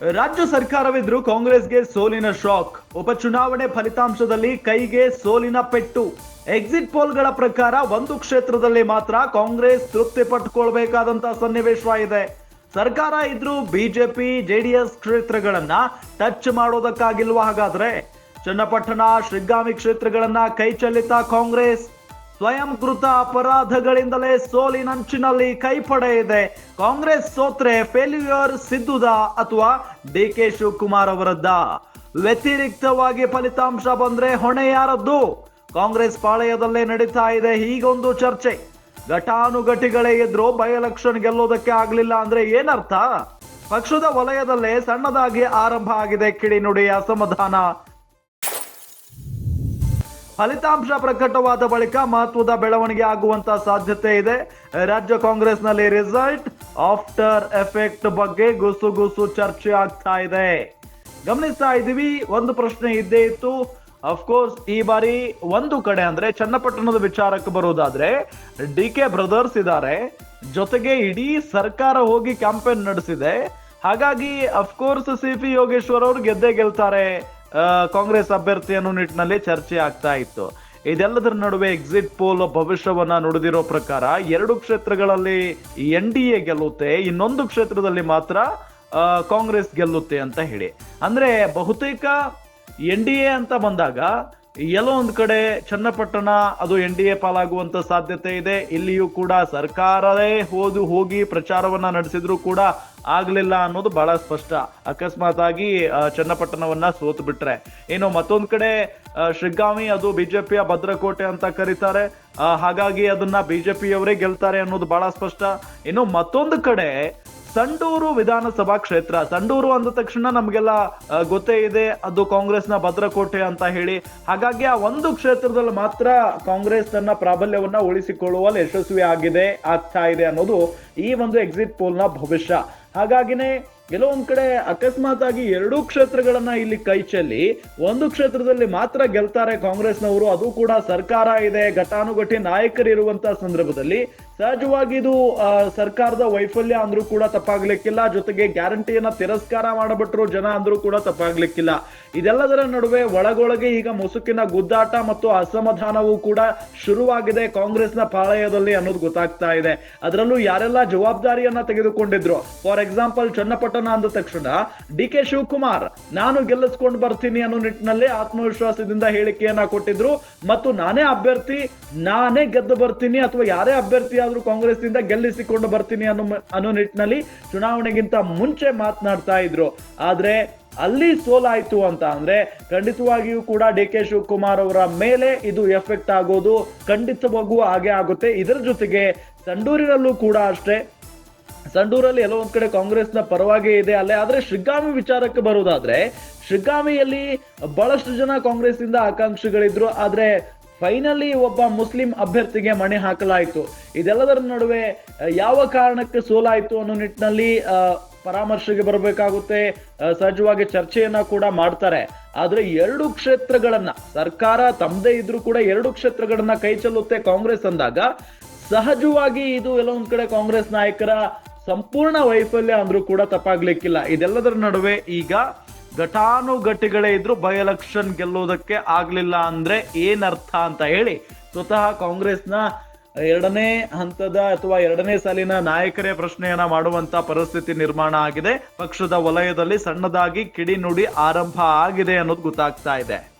ರಾಜ್ಯ ಸರ್ಕಾರವಿದ್ರು ಕಾಂಗ್ರೆಸ್ಗೆ ಸೋಲಿನ ಶಾಕ್. ಉಪಚುನಾವಣೆ ಫಲಿತಾಂಶದಲ್ಲಿ ಕೈಗೆ ಸೋಲಿನ ಪೆಟ್ಟು. ಎಕ್ಸಿಟ್ ಪೋಲ್ಗಳ ಪ್ರಕಾರ ಒಂದು ಕ್ಷೇತ್ರದಲ್ಲಿ ಮಾತ್ರ ಕಾಂಗ್ರೆಸ್ ತೃಪ್ತಿ ಪಟ್ಟುಕೊಳ್ಬೇಕಾದಂತ ಸನ್ನಿವೇಶ ಇದೆ. ಸರ್ಕಾರ ಇದ್ರೂ ಬಿಜೆಪಿ, ಜೆಡಿಎಸ್ ಕ್ಷೇತ್ರಗಳನ್ನ ಟಚ್ ಮಾಡೋದಕ್ಕಾಗಿಲ್ವಾ ಹಾಗಾದ್ರೆ? ಚನ್ನಪಟ್ಟಣ, ಶ್ರೀಗಾಮಿ ಕ್ಷೇತ್ರಗಳನ್ನ ಕೈ ಚೆಲ್ಲಿತ ಕಾಂಗ್ರೆಸ್? ಸ್ವಯಂಕೃತ ಅಪರಾಧಗಳಿಂದಲೇ ಸೋಲಿನಂಚಿನಲ್ಲಿ ಇದೆ. ಕಾಂಗ್ರೆಸ್ ಸೋತ್ರೆ ಫೇಲ್ಯೂರ್ ಸಿದ್ದುದ ಅಥವಾ ಡಿ ಕೆ ಶಿವಕುಮಾರ್ ಅವರದ್ದ? ವ್ಯತಿರಿಕ್ತವಾಗಿ ಫಲಿತಾಂಶ ಬಂದ್ರೆ ಹೊಣೆ ಯಾರದ್ದು? ಕಾಂಗ್ರೆಸ್ ಪಾಳೆಯದಲ್ಲೇ ನಡೀತಾ ಇದೆ ಹೀಗೊಂದು ಚರ್ಚೆ. ಘಟಾನುಘಟಿಗಳೇ ಎದ್ರು ಬೈ ಎಲೆಕ್ಷನ್ ಗೆಲ್ಲೋದಕ್ಕೆ ಆಗ್ಲಿಲ್ಲ ಅಂದ್ರೆ ಏನರ್ಥ? ಪಕ್ಷದ ವಲಯದಲ್ಲೇ ಸಣ್ಣದಾಗಿ ಆರಂಭ ಆಗಿದೆ ಕಿಡಿನುಡಿ ಅಸಮಾಧಾನ. ಫಲಿತಾಂಶ ಪ್ರಕಟವಾದ ಬಳಿಕ ಮಹತ್ವದ ಬೆಳವಣಿಗೆ ಆಗುವಂತ ಸಾಧ್ಯತೆ ಇದೆ. ರಾಜ್ಯ ಕಾಂಗ್ರೆಸ್ನಲ್ಲಿ ರಿಸಲ್ಟ್ ಆಫ್ಟರ್ ಎಫೆಕ್ಟ್ ಬಗ್ಗೆ ಗುಸು ಗುಸು ಚರ್ಚೆ ಆಗ್ತಾ ಇದೆ. ಗಮನಿಸ್ತಾ ಇದ್ದೀವಿ, ಒಂದು ಪ್ರಶ್ನೆ ಇದ್ದೇ ಇತ್ತು. ಅಫ್ಕೋರ್ಸ್ ಈ ಬಾರಿ ಒಂದು ಕಡೆ ಅಂದ್ರೆ ಚನ್ನಪಟ್ಟಣದ ವಿಚಾರಕ್ಕೆ ಬರೋದಾದ್ರೆ, ಡಿ ಕೆ ಬ್ರದರ್ಸ್ ಇದ್ದಾರೆ. ಜೊತೆಗೆ ಇಡೀ ಸರ್ಕಾರ ಹೋಗಿ ಕ್ಯಾಂಪೇನ್ ನಡೆಸಿದೆ. ಹಾಗಾಗಿ ಅಫ್ಕೋರ್ಸ್ ಸಿ ಪಿ ಯೋಗೇಶ್ವರ್ ಅವರು ಗೆದ್ದೇ ಗೆಲ್ತಾರೆ. ಕಾಂಗ್ರೆಸ್ ಅಭ್ಯರ್ಥಿ ಅನ್ನೋ ನಿಟ್ಟಿನಲ್ಲಿ ಚರ್ಚೆ ಆಗ್ತಾ ಇತ್ತು. ಇದೆಲ್ಲದರ ನಡುವೆ ಎಕ್ಸಿಟ್ ಪೋಲ್ ಭವಿಷ್ಯವನ್ನ ನುಡಿದಿರೋ ಪ್ರಕಾರ ಎರಡು ಕ್ಷೇತ್ರಗಳಲ್ಲಿ ಎನ್ ಡಿ ಎ ಗೆಲ್ಲುತ್ತೆ, ಇನ್ನೊಂದು ಕ್ಷೇತ್ರದಲ್ಲಿ ಮಾತ್ರ ಕಾಂಗ್ರೆಸ್ ಗೆಲ್ಲುತ್ತೆ ಅಂತ ಹೇಳಿ. ಅಂದ್ರೆ ಬಹುತೇಕ ಎನ್ ಡಿ ಎ ಅಂತ ಬಂದಾಗ ಎಲ್ಲೋ ಒಂದ್ ಕಡೆ ಚನ್ನಪಟ್ಟಣ ಅದು ಎನ್ ಡಿ ಎ ಪಾಲಾಗುವಂತ ಸಾಧ್ಯತೆ ಇದೆ. ಇಲ್ಲಿಯೂ ಕೂಡ ಸರ್ಕಾರವೇ ಹೋದು ಹೋಗಿ ಪ್ರಚಾರವನ್ನ ನಡೆಸಿದ್ರು ಕೂಡ ಆಗ್ಲಿಲ್ಲ ಅನ್ನೋದು ಬಹಳ ಸ್ಪಷ್ಟ. ಅಕಸ್ಮಾತ್ ಆಗಿ ಚನ್ನಪಟ್ಟಣವನ್ನ ಸೋತು ಬಿಟ್ರೆ. ಇನ್ನು ಮತ್ತೊಂದ್ ಕಡೆ ಆ, ಶಿಗ್ಗಾಂವಿ ಅದು ಬಿಜೆಪಿಯ ಭದ್ರಕೋಟೆ ಅಂತ ಕರೀತಾರೆ. ಹಾಗಾಗಿ ಅದನ್ನ ಬಿಜೆಪಿಯವರೇ ಗೆಲ್ತಾರೆ ಅನ್ನೋದು ಬಹಳ ಸ್ಪಷ್ಟ. ಇನ್ನು ಮತ್ತೊಂದು ಕಡೆ ಸಂಡೂರು ವಿಧಾನಸಭಾ ಕ್ಷೇತ್ರ. ಸಂಡೂರು ಅಂದ ತಕ್ಷಣ ನಮಗೆಲ್ಲ ಗೊತ್ತೇ ಇದೆ ಅದು ಕಾಂಗ್ರೆಸ್ನ ಭದ್ರಕೋಟೆ ಅಂತ ಹೇಳಿ. ಹಾಗಾಗಿ ಆ ಒಂದು ಕ್ಷೇತ್ರದಲ್ಲಿ ಮಾತ್ರ ಕಾಂಗ್ರೆಸ್ ತನ್ನ ಪ್ರಾಬಲ್ಯವನ್ನ ಉಳಿಸಿಕೊಳ್ಳುವಲ್ಲಿ ಯಶಸ್ವಿ ಆಗಿದೆ ಆಗ್ತಾ ಇದೆ ಅನ್ನೋದು ಈ ಒಂದು ಎಕ್ಸಿಟ್ ಪೋಲ್ನ ಭವಿಷ್ಯ. ಹಾಗಾಗಿನೇ ಒಂದ್ ಕಡೆ ಅಕಸ್ಮಾತ್ ಆಗಿ ಎರಡೂ ಕ್ಷೇತ್ರಗಳನ್ನ ಇಲ್ಲಿ ಕೈ ಚೆಲ್ಲಿ ಒಂದು ಕ್ಷೇತ್ರದಲ್ಲಿ ಮಾತ್ರ ಗೆಲ್ತಾರೆ ಕಾಂಗ್ರೆಸ್ನವರು. ಅದು ಕೂಡ ಸರ್ಕಾರ ಇದೆ, ಘಟಾನುಘಟಿ ನಾಯಕರಿರುವಂತಹ ಸಂದರ್ಭದಲ್ಲಿ. ಸಹಜವಾಗಿ ಇದು ಸರ್ಕಾರದ ವೈಫಲ್ಯ ಅಂದ್ರೂ ಕೂಡ ತಪ್ಪಾಗ್ಲಿಕ್ಕಿಲ್ಲ. ಜೊತೆಗೆ ಗ್ಯಾರಂಟಿಯನ್ನ ತಿರಸ್ಕಾರ ಮಾಡಬಿಟ್ರು ಜನ ಅಂದ್ರೂ ಕೂಡ ತಪ್ಪಾಗ್ಲಿಕ್ಕಿಲ್ಲ. ಇದೆಲ್ಲದರ ನಡುವೆ ಒಳಗೊಳಗೆ ಈಗ ಮುಸುಕಿನ ಗುದ್ದಾಟ ಮತ್ತು ಅಸಮಾಧಾನವೂ ಕೂಡ ಶುರುವಾಗಿದೆ ಕಾಂಗ್ರೆಸ್ನ ಪಾಳಯದಲ್ಲಿ ಅನ್ನೋದು ಗೊತ್ತಾಗ್ತಾ ಇದೆ. ಅದರಲ್ಲೂ ಯಾರೆಲ್ಲ ಜವಾಬ್ದಾರಿಯನ್ನ ತೆಗೆದುಕೊಂಡಿದ್ರು? ಫಾರ್ ಎಕ್ಸಾಂಪಲ್ ಚನ್ನಪಟ್ಟಣ ಅಂದ ತಕ್ಷಣ, ಡಿ ಕೆ ಶಿವಕುಮಾರ್, ನಾನು ಗೆಲ್ಲಿಸ್ಕೊಂಡು ಬರ್ತೀನಿ ಅನ್ನೋ ನಿಟ್ಟಿನಲ್ಲಿ ಆತ್ಮವಿಶ್ವಾಸದಿಂದ ಹೇಳಿಕೆಯನ್ನ ಕೊಟ್ಟಿದ್ರು. ಮತ್ತು ನಾನೇ ಅಭ್ಯರ್ಥಿ, ನಾನೇ ಗೆದ್ದು ಬರ್ತೀನಿ ಅಥವಾ ಯಾರೇ ಅಭ್ಯರ್ಥಿ ಆದ್ರೂ ಕಾಂಗ್ರೆಸ್ ಇಂದ ಗೆಲ್ಲಿಸಿಕೊಂಡು ಬರ್ತೀನಿ ಅನ್ನೋ ಅನ್ನೋ ನಿಟ್ಟಿನಲ್ಲಿ ಚುನಾವಣೆಗಿಂತ ಮುಂಚೆ ಮಾತನಾಡ್ತಾ ಇದ್ರು. ಆದ್ರೆ ಅಲ್ಲಿ ಸೋಲಾಯ್ತು ಅಂತ ಅಂದ್ರೆ ಖಂಡಿತವಾಗಿಯೂ ಕೂಡ ಡಿ ಕೆ ಶಿವಕುಮಾರ್ ಅವರ ಮೇಲೆ ಇದು ಎಫೆಕ್ಟ್ ಆಗೋದು ಖಂಡಿತವಾಗೂ ಹಾಗೆ ಆಗುತ್ತೆ. ಇದರ ಜೊತೆಗೆ ಸಂಡೂರಿನಲ್ಲೂ ಕೂಡ ಅಷ್ಟೇ ಸಂಡೂರಲ್ಲಿ ಎಲ್ಲೋ ಒಂದ್ ಕಡೆ ಕಾಂಗ್ರೆಸ್ನ ಪರವಾಗಿ ಇದೆ ಅಲ್ಲೇ. ಆದ್ರೆ ಶಿಗ್ಗಾಮಿ ವಿಚಾರಕ್ಕೆ ಬರುವುದಾದ್ರೆ ಶಿಗ್ಗಾಮಿಯಲ್ಲಿ ಬಹಳಷ್ಟು ಜನ ಕಾಂಗ್ರೆಸ್ ಇಂದ ಆಕಾಂಕ್ಷಿಗಳಿದ್ರು. ಆದ್ರೆ ಫೈನಲಿ ಒಬ್ಬ ಮುಸ್ಲಿಂ ಅಭ್ಯರ್ಥಿಗೆ ಮಣೆ ಹಾಕಲಾಯಿತು. ಇದೆಲ್ಲದರ ನಡುವೆ ಯಾವ ಕಾರಣಕ್ಕೆ ಸೋಲಾಯಿತು ಅನ್ನೋ ನಿಟ್ಟಿನಲ್ಲಿ ಪರಾಮರ್ಶೆಗೆ ಬರಬೇಕಾಗುತ್ತೆ. ಸಹಜವಾಗಿ ಚರ್ಚೆಯನ್ನ ಕೂಡ ಮಾಡ್ತಾರೆ. ಆದ್ರೆ ಎರಡು ಕ್ಷೇತ್ರಗಳನ್ನ, ಸರ್ಕಾರ ತಮ್ಮದೇ ಇದ್ರೂ ಕೂಡ ಎರಡು ಕ್ಷೇತ್ರಗಳನ್ನ ಕೈ ಚೆಲ್ಲುತ್ತೆ ಕಾಂಗ್ರೆಸ್ ಅಂದಾಗ, ಸಹಜವಾಗಿ ಇದು ಎಲ್ಲೊಂದ್ ಕಡೆ ಕಾಂಗ್ರೆಸ್ ನಾಯಕರ ಸಂಪೂರ್ಣ ವೈಫಲ್ಯ ಅಂದ್ರೂ ಕೂಡ ತಪ್ಪಾಗ್ಲಿಕ್ಕಿಲ್ಲ. ಇದೆಲ್ಲದರ ನಡುವೆ ಈಗ ಘಟಾನುಘಟಿಗಳೇ ಇದ್ರು ಬೈ ಎಲೆಕ್ಷನ್ ಗೆಲ್ಲೋದಕ್ಕೆ ಆಗ್ಲಿಲ್ಲ ಅಂದ್ರೆ ಏನರ್ಥ ಅಂತ ಹೇಳಿ ಸ್ವತಃ ಕಾಂಗ್ರೆಸ್ನ ಎರಡನೇ ಹಂತದ ಅಥವಾ ಎರಡನೇ ಸಾಲಿನ ನಾಯಕರೇ ಪ್ರಶ್ನೆಯನ್ನ ಮಾಡುವಂತ ಪರಿಸ್ಥಿತಿ ನಿರ್ಮಾಣ ಆಗಿದೆ. ಪಕ್ಷದ ವಲಯದಲ್ಲಿ ಸಣ್ಣದಾಗಿ ಕಿಡಿನುಡಿ ಆರಂಭ ಆಗಿದೆ ಅನ್ನೋದು ಗೊತ್ತಾಗ್ತಾ ಇದೆ.